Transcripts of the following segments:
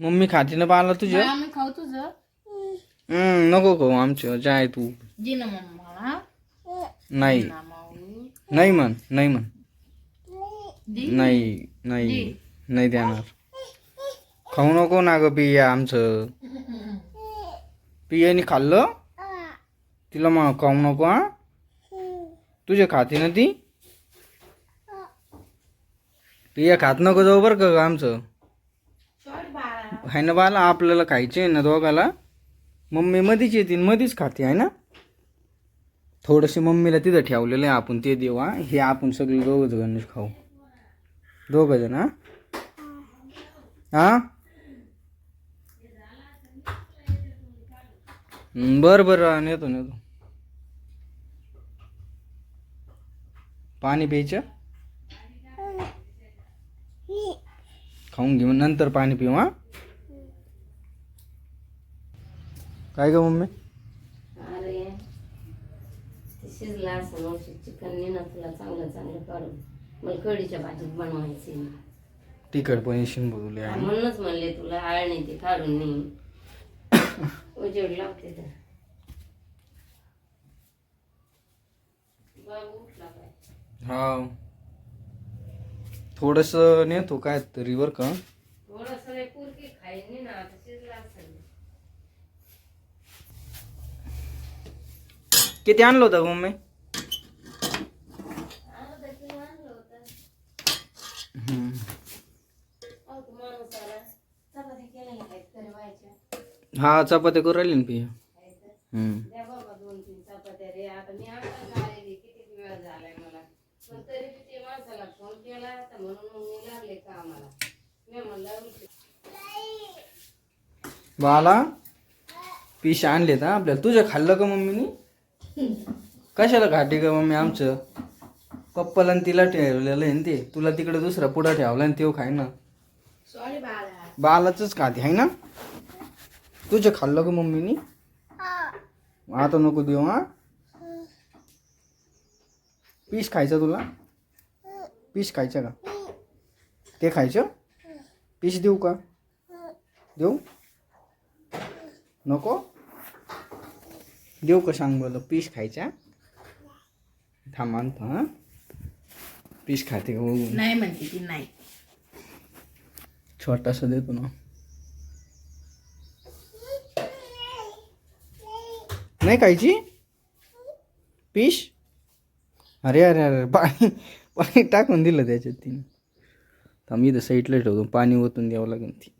Mummy खाते ना बाला तुझ्या मी खाऊ तुझं. हम्म, नको खाऊ आमच्या जाय तू. दे ना मम्मा. नाही. नाही म्हण नाही म्हण. नाही नाही. नाही देणार. खाऊ नको ना ग पिया आमचं. पियाने खाल्लं? तिला मग खाऊ नको हा? तुझ्या खाते ना ती? पिया खात नको जाऊ बरं का आमचं? आहे ना बाला आपल्याला खायचे आहे ना दोघाला. मम्मी मधीच येते मधीच खाते आहे ना? थोडंसे मम्मीला तिथं ठेवलेलं आहे आपण ते देऊ हा आपण सगळे दोघं जण खाऊ. दोघं जण हा? बरं बरं नेतो नेतो. पाणी प्यायचं? खाऊन घेऊ नंतर पाणी पिऊ हा? काय ग मम्मी? अरे ते शिजला असं मग चिकन तुला चांगलं चांगलं काढून. मला कढीच्या भाजीत बनवायची तिखट पण येशील बोलले आहे. म्हणूनच म्हणले तुला आळणी ते काढून ने उजेड लावते तर. बाबू उठला काय? हा थोडस नेतो काय तरी बर का. थोडस पुरकी खाईन ना आता शिजला असेल. किती आणलं होतं मम्मी? हा चपाती हा चपात्या करू राहिली ना पिया. बाला पिश आणलेत आपल्याला. तुझ्या खाल्लं का मम्मीनी? कशाला खाते का मम्मी आमचं? पप्पाला आणि तिला ठेवलेलं आहे ना ते. तुला तिकडे दुसरा पुढा ठेवला आणि तेव्हा खाय ना. सॉरी बाळा. बालाच खाते आहे ना? तुझं खाल्लं का मम्मीनी? आता नको देऊ हा? पीस खायचं तुला? पीस खायचं का? ते खायचं? पीस देऊ का? देऊ? नको? देऊ का सांग बरं? पीस खायच्या थांब आणतो हा. पीस खाते का बघू? नाही म्हणते ती नाही. छोटासा देतो ना. नाही खायची? पिश अरे अरे अरे पाणी पाणी टाकून दिलं त्याच्यात तिने. थांब इथं साईडला ठेवतो. पाणी ओतून द्यावं लागेल ती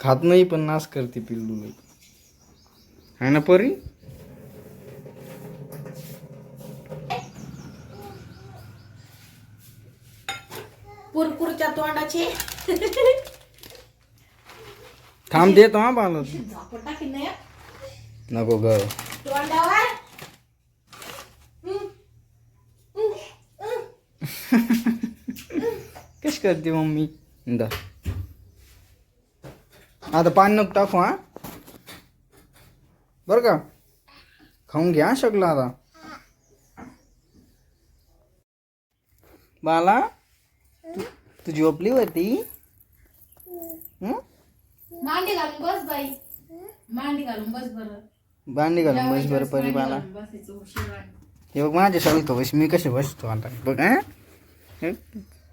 खात नाही पण नाश करते पिल्लू. आहे ना परी? पुरपुरच्या तोंडाचे. थांब देतो हा बाला झापड टाकीन ना या. नको ग. तोंडावर. कशी करते मम्मी? दा. आता पाणी नको टाकू हा? बरं का? खाऊन घ्या शकला आता. बाला तू- तुझी झोपली होती? मांडी घालून बस बाई. मांडी घालून बस बरं. भांडी घालून बस बरं परी बाला. घालून बसायचं उशीर वाटतं. हे बघ माझ्या सांगतो बस मी कसे बसतो आता? बघ हा?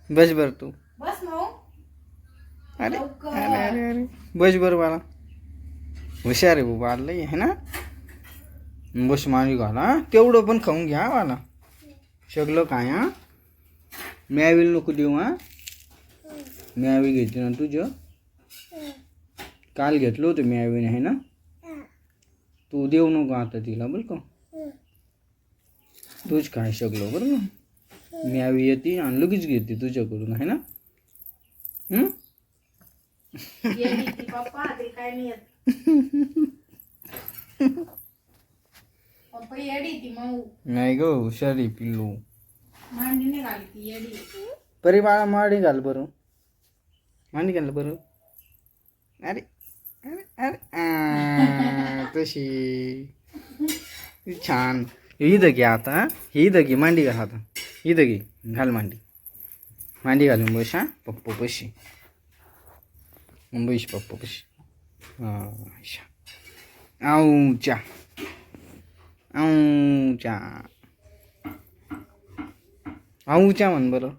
बस बरं तू. अरे अरे अरे अरे। बस बरं बाला हुशार आहे बाबा लई आहे ना? बस माझी घाला हा? तेवढं पण खाऊन घ्या मला सगळं काय हा? म्यावील नको देऊ हा? म्यावी घेते ना तुझं? काल घेतलं होतं म्यावीने आहे ना? तू देऊ नको आता तिला बरं का तूच काय सगळं बरं का म्यावी येते आणि लगेच घेते तुझ्याकडून आहे ना? हं? पप्पा ते काय नाही येत पप्पा येडी ती मऊ नाही ग हुशारी पिल्लू मांडी नाही घाली ती येडी परी बाळा माडी घाल बरं मांडी घाल बरं अरे अरे अरे आ, तशी छान इथं घे आता इथं घे मांडी घाल आता इथं घे घाल मांडी मांडी घालून बस हा पप्पू पशी बैश पप्पू पशी हा आऊच्या आऊच्या म्हण बरं.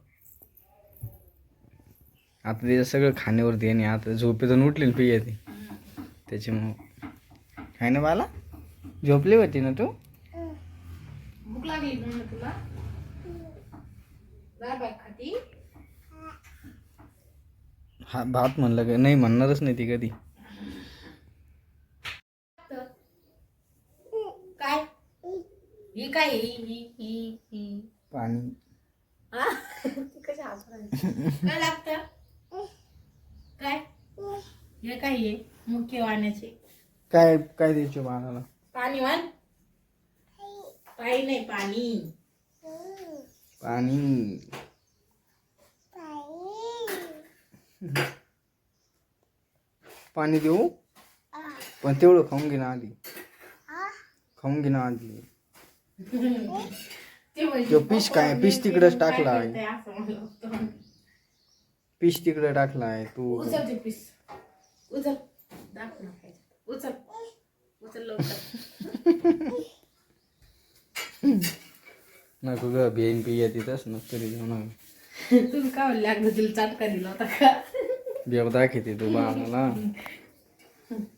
आता त्याचं सगळं खाण्यावरती आणि आता झोपेतून ना पे ती. त्याच्यामुळं. काय ना बाला? झोपली होती ना तू? भूक लागली तुला. खाती. हा भात म्हणलं का? नाही म्हणणारच नाही ती कधी. काय? ही काय ही ही ही ही? पाणी. हा? कशी हसू राहिली? काय लागतं? काय? हे काय आहे मुख्य वाण्याचे. काय काय द्यायचे बाळाला पाणी वाण? पाणी नाही पाणी. पाणी. पाणी देऊ? पण तेवढं खाऊन घे ना आधी. खाऊन घे ना आधी. ते पिश काय? पिश तिकडच टाकला आहे. पिश तिकडे टाकला आहे तू. उचल ते पीस उचल. दाख ना खायचं. उचल. उचल लवकर. नको ग पिया तिथंच नको तरी ना तुम्ही काय लागलं तिला चाटका दिला होता का? बेव दाखवते तू बाळाला.